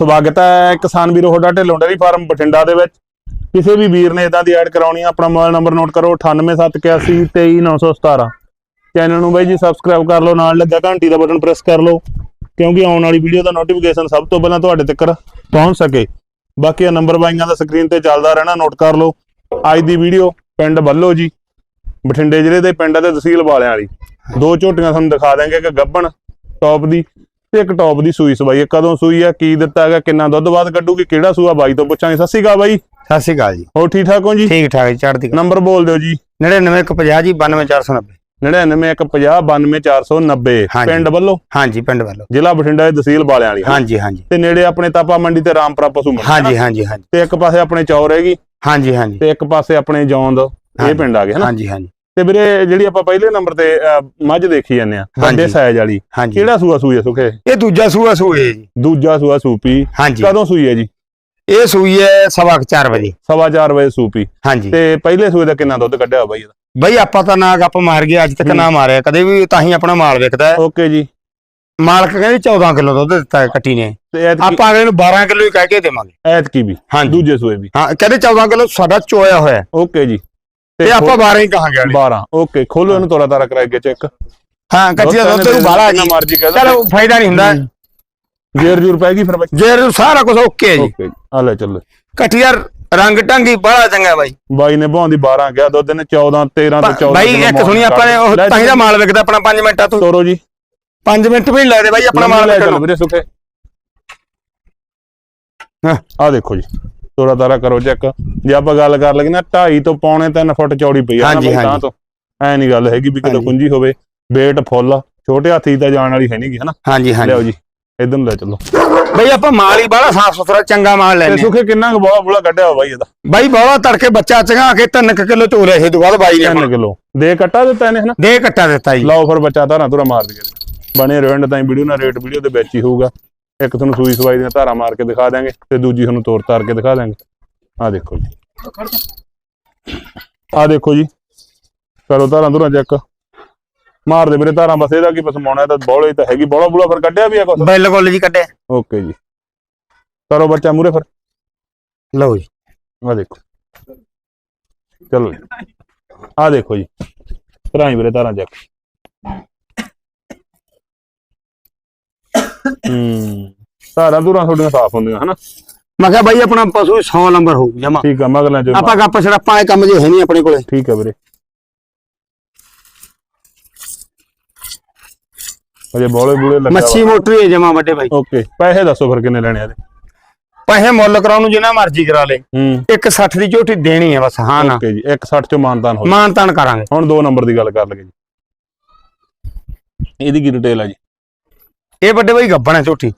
ਸਵਾਗਤ ਹੈ ਕਿਸਾਨ ਵੀਰੋ, ਤੁਹਾਡਾ ਢਿੱਲੋਂ ਫਾਰਮ ਬਠਿੰਡਾ ਦੇ ਵਿੱਚ। ਕਿਸੇ ਵੀ ਵੀਰ ਨੇ ਇਦਾਂ ਦੀ ਐਡ ਕਰਾਉਣੀ ਆ, ਆਪਣਾ ਮੋਬਾਈਲ ਨੰਬਰ ਨੋਟ ਕਰੋ 9871823917 ਚੈਨਲ ਨੂੰ ਬਾਈ ਜੀ ਸਬਸਕ੍ਰਾਈਬ ਕਰ ਲਓ, ਨਾਲ ਲੱਗਾ ਘੰਟੀ ਦਾ ਬਟਨ ਪ੍ਰੈਸ ਕਰ ਲਓ, ਕਿਉਂਕਿ ਆਉਣ ਵਾਲੀ ਵੀਡੀਓ ਦਾ ਨੋਟੀਫਿਕੇਸ਼ਨ ਸਭ ਤੋਂ ਪਹਿਲਾਂ ਤੁਹਾਡੇ ਤੱਕ ਪਹੁੰਚ ਸਕੇ। ਬਾਕੀ ਇਹ ਨੰਬਰ ਬਾਈਆਂ ਦਾ ਸਕਰੀਨ ਤੇ ਚੱਲਦਾ ਰਹਿਣਾ ਨੋਟ ਕਰ ਲਓ। ਅੱਜ ਦੀ ਵੀਡੀਓ ਪਿੰਡ ਬੱਲੋ ਜੀ, ਬਠਿੰਡੇ ਜ਼ਿਲ੍ਹੇ ਦੇ ਪਿੰਡ ਦੇ ਤਹਿਸੀਲ ਵਾਲਿਆਂ ਵਾਲੀ। ਦੋ ਝੋਟੀਆਂ ਤੁਹਾਨੂੰ ਦਿਖਾ ਦਾਂਗੇ ਇੱਕ ਗੱਬਣ ਟੌਪ ਦੀ ਤੇ ਇੱਕ ਟੌਪ ਦੀ ਸੂਈ ਸਵਾਈ ਹੈ। ਕਦੋਂ ਸੂਈ ਹੈ? ਕੀ ਦਿੱਤਾ ਹੈਗਾ ਕਿੰਨਾ ਦੁੱਧ ਬਾਅਦ ਕੱਢੂਗੀ? ਕਿਹੜਾ ਸੂਆ? ਬਾਈ ਤੋਂ ਪੁੱਛਾਂਗੇ। ਸਤਿ ਸ਼੍ਰੀ ਅਕਾਲ ਬਾਈ। ਸਤਿ ਸ਼੍ਰੀ ਅਕਾਲ ਜੀ। ਹੋਰ ਠੀਕ ਠਾਕ ਹੋ ਜੀ? ਠੀਕ ਠਾਕ ਚੜ੍ਹਦੀ ਕਲਾ। ਨੰਬਰ ਬੋਲ ਦਿਓ ਜੀ। 9950 ਜੀ 92490 9915090490 ਹਾਂਜੀ। ਪਿੰਡ ਵੱਲੋਂ? ਹਾਂਜੀ ਪਿੰਡ ਵੱਲੋਂ। ਜ਼ਿਲ੍ਹਾ ਬਠਿੰਡਾ ਦੇ ਤਹਿਸੀਲ ਵਾਲਿਆਂ ਵਾਲੀ। ਹਾਂਜੀ ਹਾਂਜੀ। ਤੇ ਨੇੜੇ ਆਪਣੇ ਤਾਪਾ ਮੰਡੀ ਤੇ ਰਾਮਪੁਰਾ ਪਸ਼ੂ ਮੰਡੀ ਹਾਂਜੀ ਹਾਂਜੀ ਹਾਂਜੀ। ਤੇ ਇੱਕ ਪਾਸੇ ਆਪਣੇ ਚੌਰ ਹੈਗੀ। ਹਾਂਜੀ ਹਾਂਜੀ। ਤੇ ਇੱਕ ਪਾਸੇ ਆਪਣੇ ਜੌਂਦ। ਇਹ। ਪਿੰਡ ਆ ਗਏ ਹਨਾ? ਹਾਂਜੀ ਹਾਂਜੀ। ਤੇ ਵੀਰੇ ਜਿਹੜੀ ਆਪਾਂ ਪਹਿਲੇ ਨੰਬਰ ਤੇ ਮੱਝ ਦੇਖੀ ਜਾਂਦੇ ਆ ਵੱਡੇ। ਸਾਈਜ਼ ਵਾਲੀ ਕਿਹੜਾ ਸੂਆ ਸੂਈ ਹੈ ਸੁਖੇ? ਇਹ ਦੂਜਾ ਸੂਆ ਸੂਏ ਜੀ। ਦੂਜਾ ਸੂਆ ਸੂਪੀ ਕਦੋਂ ਸੂਈ ਹੈ ਜੀ? ਇਹ ਸੂਈ ਹੈ ਸਵਾ ਕੁ ਚਾਰ ਵਜੇ। ਸਵਾ ਚਾਰ ਵਜੇ ਸੂਪੀ। ਹਾਂਜੀ। ਤੇ ਪਹਿਲੇ ਸੂਏ ਦਾ ਕਿੰਨਾ ਦੁੱਧ ਕੱਢਿਆ ਬਾਈ ਇਹਦਾ? ਬਈ ਆਪਾਂ ਤਾਂ ਨਾ ਗੱਪ ਮਾਰ ਗਏ ਅੱਜ ਤੱਕ ਹੂੰ। ਨਾ ਮਾਰਿਆ ਕਦੇ ਵੀ ਤਾਂ ਹੀ ਆਪਣਾ ਮਾਲ ਵਿਕਦਾ ਹੈ। ਓਕੇ ਜੀ। ਮਾਲਕ ਕਹਿੰਦੇ 14 ਕਿਲੋ ਦੁੱਧ ਦਿੱਤਾ ਹੈ ਕੱਟੀ ਨੇ। ਆਪਾਂ ਅਗਲੇ ਨੂੰ 12 ਕਿਲੋ ਹੀ ਕਹਿ ਕੇ ਦੇਵਾਂਗੇ। ਐਤਕੀ ਵੀ ਹਾਂਜੀ। ਦੂਜੇ ਸੂਏ ਵੀ। ਹਾਂ ਕਹਿੰਦੇ 14 ਕਿਲੋ ਸਾਡਾ ਚੋਇਆ ਹੋਇਆ ਹੈ। ਓਕੇ ਜੀ। ਤੇ ਆਪਾਂ 12 ਹੀ ਕਹਾਂਗੇ ਅਗਲੇ। 12 ਓਕੇ ਖੋਲੋ ਇਹਨੂੰ ਤੋਰਾ ਤਾਰਾ ਕਰਾ ਕੇ ਚੈੱਕ। ਹਾਂ ਕੱਟੀ ਦਾ ਦੁੱਧ ਨੂੰ ਬਾਲਾ ਜੀ ਮਰਜ਼ੀ ਕਹਦਾ ਚਲੋ ਫਾਇਦਾ ਨਹੀਂ ਹੁੰਦਾ। ਜੇਰ ਜੂਰ ਪੈ ਗਈ ਫਿਰ ਬਾਈ। ਜੇ ਸਾਰਾ ਕੁਝ ਓਕੇ ਜੀ। ਓਕੇ ਆ ਲੈ ਚੱਲੋ। ਕਟਿਆ ਰੰਗ ਟੰਗੀ ਬੜਾ ਚੰਗਾ ਬਾਈ। ਬਾਈ ਨੇ ਭਾਉਂਦੀ 12 ਗਿਆ ਦੁੱਧ ਨੇ 14 13 ਤੋਂ 14 ਬਾਈ ਇੱਕ ਸੁਣੀ ਆਪਾਂ ਨੇ ਉਹ ਤਾਂ ਹੀ ਦਾ ਮਾਲ ਵਿਕਦਾ ਆਪਣਾ 5 ਮਿੰਟਾਂ ਤੋਂ। ਤੋਰੋ ਜੀ। 5 ਮਿੰਟ ਵੀ ਨਹੀਂ ਲੱਗਦੇ ਬਾਈ ਆਪਣਾ ਮਾਲ ਲੈ ਵਿਕਣ ਚੱਲ ਨੂੰ। ਵੀਰੇ ਸੁਖੇ। ਹਾਂ। ਆ ਦੇਖੋ ਜੀ। ਤੋਰਾ ਤਾਰਾ ਕਰੋ ਚੈੱਕ। ਜੇ ਆਪਾਂ ਗੱਲ ਕਰ ਲਈਏ ਨਾ 2.5 ਤੋਂ ਪੌਣੇ 3 ਫੁੱਟ ਚੌੜੀ ਪਈ ਆ ਨਾ ਤਾਂ। ਤੋਂ। ਐ ਨਹੀਂ ਗੱਲ ਹੈਗੀ ਵੀ ਕਿਤੇ। ਕੁੰਜੀ ਹੋਵੇ। ਵੇਟ ਫੁੱਲ ਛੋਟੇ ਹਾਥੀ ਤਾਂ ਜਾਣ ਵਾਲੀ ਹੈ ਨਹੀਂਗੀ ਹਨਾ ਹਾਂਜੀ ਹਾਂਜੀ। ਜੀ ਇਧਰ ਨੂੰ ਲੈ ਚੱਲੋ। ਬਾਈ ਆਪਾਂ ਮਾਲ ਹੀ ਬੜਾ ਸਾਫ਼ ਸੁਥਰਾ ਚੰਗਾ ਮਾਲ ਤੇ ਲੈਨੇ ਆ। ਸੁਖੇ ਕਿੰਨਾ ਕੁ ਬੋਲਾ ਬੋਲਾ ਕੱਢਿਆ ਹੋ ਬਾਈ ਇਹਦਾ? ਬਾਈ ਬੜਾ ਤੜਕੇ ਬੱਚਾ ਚੰਗਾ ਕੇ 3 ਕਿਲੋ ਚੋਲਿਆ ਇਹ ਤੋਂ ਬਾਅਦ ਬਾਈ ਨੇ 3 ਆਪਣਾ। ਕਿਲੋ। ਦੇ ਕੱਟਾ ਦਿੱਤਾ ਇਹਨੇ ਹਨਾ ਦੇ ਕੱਟਾ ਦਿੱਤਾ ਜੀ। ਲਾਓ ਫਿਰ ਬੱਚਾ ਧਾਰਾਂ ਧੁਰਾ ਮਾਰ ਦਈਏ ਬਣੇ ਰਹਿਣ ਤਾਂ ਵੀਡੀਓ ਨਾਲ ਰੇਟ ਵੀਡੀਓ ਦੇ ਵਿੱਚ ਹੀ ਹੋਊਗਾ। ਇੱਕ ਤੁਹਾਨੂੰ ਸੂਈ ਸਵਾਈ ਦੀਆਂ ਧਾਰਾਂ ਮਾਰ ਕੇ ਦਿਖਾ ਦਾਂਗੇ ਤੇ ਦੂਜੀ ਤੁਹਾਨੂੰ ਤੋਰ ਤਾਰ ਕੇ ਦਿਖਾ ਦਾਂਗੇ ਆਹ ਦੇਖੋ ਜੀ। ਆਹ ਦੇਖੋ ਜੀ। ਕਰੋ ਧਾਰਾਂ ਧੁਰਾ ਚੈੱਕ। ਮਾਰ ਦੇ ਵੀਰੇ ਧਾਰਾਂ ਬਸ ਇਹਦਾ ਕੀ ਪਸਮਾਉਣਾ ਤਾਂ ਬੌਲੇ ਤਾਂ ਹੈਗੀ। ਬੌਲਾ ਬੂਲਾ ਫਿਰ ਕੱਢਿਆ ਵੀ ਆ ਕੁਛ? ਬਿਲਕੁਲ ਜੀ ਕੱਟਿਆ ਓਕੇ ਜੀ। ਕਰੋ ਬੱਚਾ ਮੂਰੇ ਫਿਰ। ਲਓ ਜੀ। ਆਹ ਦੇਖੋ। ਚਲੋ ਆਹ ਦੇਖੋ ਜੀ। ਧਾਰਾਂ ਹੀ ਵੀਰੇ ਧਾਰਾਂ ਚੈੱਕ। ਹੂੰ। ਧਾਰਾਂ ਧੁਰਾਂ ਤੁਹਾਡੀਆਂ ਸਾਫ਼ ਹੁੰਦੀਆਂ ਹਨਾ? ਮੈਂ ਕਿਹਾ ਬਾਈ ਆਪਣਾ ਪਸ਼ੂ 100 ਨੰਬਰ ਹੋਊ ਜਮਾ। ਠੀਕ ਆ ਮਗਲਾਂ ਚ ਆਪਾਂ ਗੱਪ ਛੜਾਪਾਂ ਵਾਲੇ ਕੰਮ ਜੇ ਹੈ ਨਹੀਂ ਆਪਣੇ ਕੋਲੇ। ਠੀਕ ਆ ਵੀਰੇ। ਅਜੇ ਬੋਲੇ ਬੂਲੇ ਲੱਗਾ ਮੱਛੀ ਮੋਟਰੀ ਹੈ ਜਮਾ ਵੱਡੇ ਬਾਈ। ਓਕੇ ਪੈਸੇ ਦੱਸੋ ਫਿਰ ਕਿੰਨੇ ਲੈਣੇ ਆ ਇਹਦੇ? ਪੈਸੇ ਮੁੱਲ ਕਰਾਉਣ ਨੂੰ ਜਿੰਨਾ ਮਰਜ਼ੀ ਕਰਾ ਲੇ। ਹੂੰ। ਇੱਕ 60 ਦੀ ਝੋਟੀ ਦੇਣੀ ਹੈ ਬਸ ਹਾਂ ਨਾ। ਓਕੇ ਜੀ 160 ਚੋਂ ਮਾਨਤਾਨ ਹੋ ਮਾਨ ਤਾਨ ਕਰਾਂਗੇ। ਹੁਣ ਦੋ ਨੰਬਰ ਦੀ ਗੱਲ ਕਰ ਲਗੇ ਜੀ। ਇਹਦੀ ਕੀ ਡਿਟੇਲ ਆ ਜੀ? ਇਹ ਵੱਡੇ ਬਾਈ ਗੱਬਣ ਹੈ ਝੋਟੀ।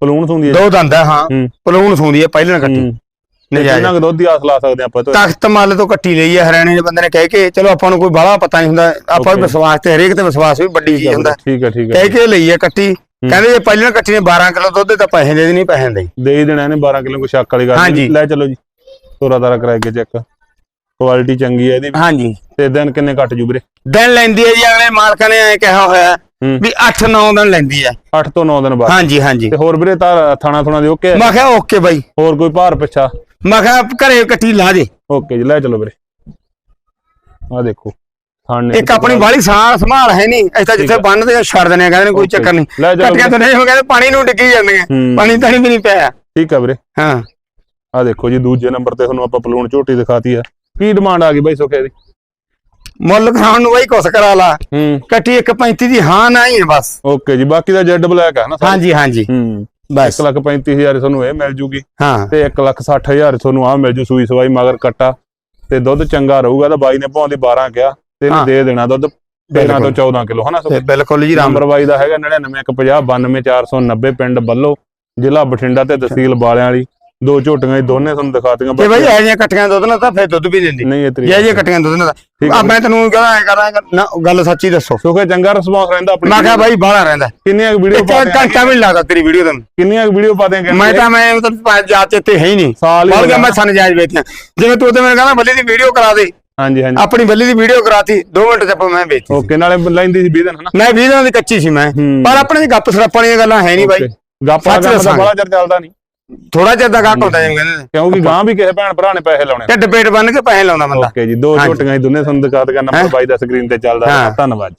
ਪਲੂਣ ਹੁੰਦੀ ਹੈ। ਦੋ ਦੰਦ ਹੈ। ਹਾਂ। ਹੂੰ। ਪਲੂਣ ਸੂੰਦੀ ਹੈ ਪਹਿਲਾਂ ਕੱਟੀ। ਹੂੰ। ਨਜਾਇਜ਼। ਕਿੰਨਾ ਕੁ ਦੁੱਧ ਦੀ ਆਸ ਲਾ ਸਕਦੇ ਆਪਾਂ ਤੋਂ ਤਖਤ ਮੱਲ ਤੋਂ ਕੱਟੀ ਲਈ ਹੈ ਹਰਿਆਣੇ ਦੇ ਬੰਦੇ ਨੇ ਕਹਿ ਕੇ ਚਲੋ ਆਪਾਂ ਨੂੰ ਕੋਈ ਬਾਹਲਾ ਪਤਾ ਨਹੀਂ ਹੁੰਦਾ ਆਪਾਂ ਵੀ Okay. ਵਿਸ਼ਵਾਸ ਤੇ ਹਰੇਕ ਤੇ ਵਿਸ਼ਵਾਸ ਵੀ ਵੱਡੀ ਚੀਜ਼ ਹੁੰਦਾ। ਠੀਕ ਹੈ ਠੀਕ ਹੈ। ਕਹਿ ਕੇ ਲਈ ਹੈ ਕੱਟੀ। ਕਹਿੰਦੇ ਜੇ ਪਹਿਲਾਂ ਕੱਟੀ ਨੇ 12 ਕਿਲੋ ਦੁੱਧ ਤਾਂ ਪੈਸੇ ਦੇ ਦੇਣੀ ਪੈਸੇ ਦੇ ਦੇ ਹੀ ਦੇਣਾ ਇਹਨੇ 12 ਕਿਲੋ ਕੋਈ ਸ਼ੱਕ ਵਾਲੀ ਗੱਲ ਨਹੀਂ। ਲੈ ਚਲੋ ਜੀ ਤੋਰਾ ਤਾਰਾ ਕਰਾ ਕੇ ਚੈੱਕ। ਕੁਆਲਿਟੀ ਚੰਗੀ ਹੈ ਇਹਦੀ ਵੀ। ਹਾਂਜੀ। ਤੇ ਦਿਨ ਕਿੰਨੇ ਘੱਟ ਜੂ ਵੀਰੇ? ਦਿਨ ਲੈਂਦੀ ਹੈ ਜੀ ਅਗਲੇ ਮਾਲਕਾਂ ਨੇ ਐ ਕਿਹਾ ਹੋਇਆ ਹੂੰ। ਵੀ 8-9 ਦਿਨ ਲੈਂਦੀ ਹੈ 8 ਤੋਂ 9 ਦਿਨ ਬਾਅਦ। ਹਾਂਜੀ ਹਾਂਜੀ। ਤੇ ਹੋਰ ਵੀਰੇ ਤਾਰ ਥਾਣਾ ਥੁਣਾ ਦੇ ਓਕੇ ਮੈਂ ਕਿਹਾ ਓਕੇ ਬਾਈ। ਹੋਰ ਕੋਈ ਭਾਰ ਪਿੱਛਾ? ਮੈਂ ਕਿਹਾ ਘਰੇ ਕੱਟੀ ਲਾ ਦੇ। ਓਕੇ ਜੀ ਲੈ ਚਲੋ ਵੀਰੇ। ਆ ਦੇਖੋ ਥਾਣੇ ਇੱਕ ਆਪਣੀ ਬਾਹਲੀ ਸਾਹ ਸੰਭਾਲ ਹੈ ਨਹੀਂ ਅਸੀਂ ਤਾਂ ਜਿੱਥੇ ਹੈ। ਬੰਨਦੇ ਆ ਛੱਡ ਦਿੰਦੇ ਆ ਕਹਿੰਦੇ ਨੇ ਕੋਈ. ਚੱਕਰ ਨਹੀਂ ਕੱਟੀਆਂ ਤਾਂ ਨਹੀਂ ਉਹ ਕਹਿੰਦੇ ਪਾਣੀ ਨੂੰ ਡਿੱਗੀ ਜਾਂਦੀਆਂ ਹੂੰ। ਪਾਣੀ ਤਾਂ ਵੀ ਨਹੀਂ ਪਿਆ। ਠੀਕ ਆ ਵੀਰੇ। ਹਾਂ। ਆ ਦੇਖੋ ਜੀ ਦੂਜੇ ਨੰਬਰ ਤੇ ਤੁਹਾਨੂੰ ਆਪਾਂ ਪਲੂਣ ਝੋਟੀ ਦਿਖਾਤੀ ਆ। ਕੀ ਡਿਮਾਂਡ ਆ ਗਈ ਬਾਈ ਸੁਖੇ ਦੀ? ਮੁੱਲ ਕਰਾਉਣ ਨੂੰ ਬਾਈ ਕੁਛ ਕਰਾ ਲਾ। ਹੂੰ। ਕੱਟੀ 1.35 ਦੀ ਹਾਂ ਨਾ ਹੀ ਹੈ ਬਸ। ਓਕੇ ਜੀ ਬਾਕੀ ਦਾ ਜੈਡ ਬਲੈਕ ਆ ਨਾ ਸਾਰਾ? ਹਾਂਜੀ ਹਾਂਜੀ। ਹੂੰ। ਬਸ। 1 ਲੱਖ 35000 ਤੁਹਾਨੂੰ ਇਹ ਮਿਲ ਜੂਗੀ। ਹਾਂ। ਤੇ 1 ਲੱਖ 60000 ਤੁਹਾਨੂੰ ਆ ਮਿਲ ਜੂ ਸੂਈ ਸਵਾਈ ਮਗਰ ਕੱਟਾ। ਤੇ ਦੁੱਧ ਚੰਗਾ ਰਹੂਗਾ ਤਾਂ ਬਾਈ ਨੇ ਭਾਉਂਦੀ 12 ਕਿਹਾ। ਤੇ ਇਹਨੇ ਹਾਂ। ਦੇ ਦੇਣਾ ਦੁੱਧ 13 ਤੋਂ ਬਿਲਕੁਲ। 14 ਕਿਲੋ ਹਨਾ ਤੇ ਬਿਲਕੁਲ ਜੀ ਰਾਮ ਨੰਬਰ ਬਾਈ ਦਾ ਹੈਗਾ 9950 92490 ਪਿੰਡ ਬੱਲੋ ਜ਼ਿਲ੍ਹਾ ਬਠਿੰਡਾ ਤੇ ਤਹਿਸੀਲ ਬਾਲਿਆਂ ਵਾਲੀ। ਦੋ ਝੋਟੀਆਂ ਜੀ ਦੋਨੇ ਤੁਹਾਨੂੰ ਦਿਖਾਤੀਆਂ ਤੇ ਬਾਈ ਇਹ ਜਿਹੀਆਂ ਕੱਟੀਆਂ ਦੁੱਧ ਨਾਲ ਤਾਂ ਫਿਰ ਦੁੱਧ ਵੀ ਦਿੰਦੀ। ਨਹੀਂ ਇਹ ਜੇ ਤਰੀਕਾ ਜੇ ਕੱਟੀਆਂ ਦੁੱਧ ਨਾਲ ਆ ਮੈਂ ਤੈਨੂੰ ਕਹਦਾ ਐ ਕਰਾਂ ਨਾ ਗੱਲ ਸੱਚੀ ਦੱਸੋ। ਸੁਖੇ ਚੰਗਾ ਰਿਸਪੌਂਸ ਰਹਿੰਦਾ ਆਪਣੀ ਮੈਂ ਕਿਹਾ ਬਾਈ ਬਾਹਲਾ ਰਹਿੰਦਾ। ਕਿੰਨੀਆਂ ਵੀਡੀਓ ਇੱਕ ਘੰਟਾ ਵੀ ਲੱਗਦਾ ਤੇਰੀ ਵੀਡੀਓ ਤੈਨੂੰ ਕਿੰਨੀਆਂ ਵੀਡੀਓ ਪਾ ਦੇਂਗੇ ਮੈਂ ਤਾਂ ਮੈਂ ਮਤਲਬ ਜਾ ਚੇਤੇ ਹੈ ਹੀ ਨਹੀਂ। ਸਾਲ ਹੀ ਬੋਲ ਗਿਆ। ਮੈਂ ਸਨਜਾਇਜ਼ ਵੇਚਿਆ। ਜਿਵੇਂ ਤੂੰ ਤੇ ਮੈਨੂੰ ਕਹਿੰਦਾ ਬੱਲੇ ਦੀ ਵੀਡੀਓ ਕਰਾ ਦੇ। ਹਾਂਜੀ ਹਾਂਜੀ। ਆਪਣੀ ਬੱਲੇ ਦੀ ਵੀਡੀਓ ਕਰਾਤੀ 2 ਮਿੰਟ ਚ ਆਪਾਂ ਮੈਂ ਵੇਚੀ ਓਕੇ ਨਾਲੇ ਲੈਂਦੀ ਸੀ 20 ਦਿਨ ਹਨਾ? ਮੈਂ 20 ਦਿਨਾਂ ਦੀ ਕੱਚੀ ਸੀ ਮੈਂ। ਪਰ ਆਪਣੇ ਦੀ ਗੱਪ ਸਰਾਪਾਂ ਦੀਆਂ ਗੱਲਾਂ ਹੈ ਨਹੀਂ ਬਾਈ। ਗੱਪਾਂ ਸੱਚ। ਬੜਾ ਚਿਰ ਚੱਲਦਾ ਨਹੀਂ। ਥੋੜਾ ਜਿਹਾ ਘੱਟ ਹੁੰਦਾ ਜਿਵੇਂ ਕਹਿੰਦੇ ਨੇ ਕਿਉਂਕਿ ਗਾਂ ਵੀ ਕਿਸੇ ਭੈਣ ਭਰਾ ਨੇ ਪੈਸੇ ਲਾਉਣੇ ਢਿੱਡ ਪੇਟ ਬੰਨ ਕੇ ਪੈਸੇ ਲਾਉਂਦਾ ਬੰਦਾ ਓਕੇ ਜੀ ਦੋ। ਝੋਟੀਆਂ ਜੀ ਦੋਨੇ ਤੁਹਾਨੂੰ ਦਿਖਾ ਦਗਾ ਨੰਬਰ ਹੈਂ? ਬਾਈ ਦਾ ਸਕਰੀਨ ਤੇ ਚੱਲਦਾ ਹਾਂ। ਧੰਨਵਾਦ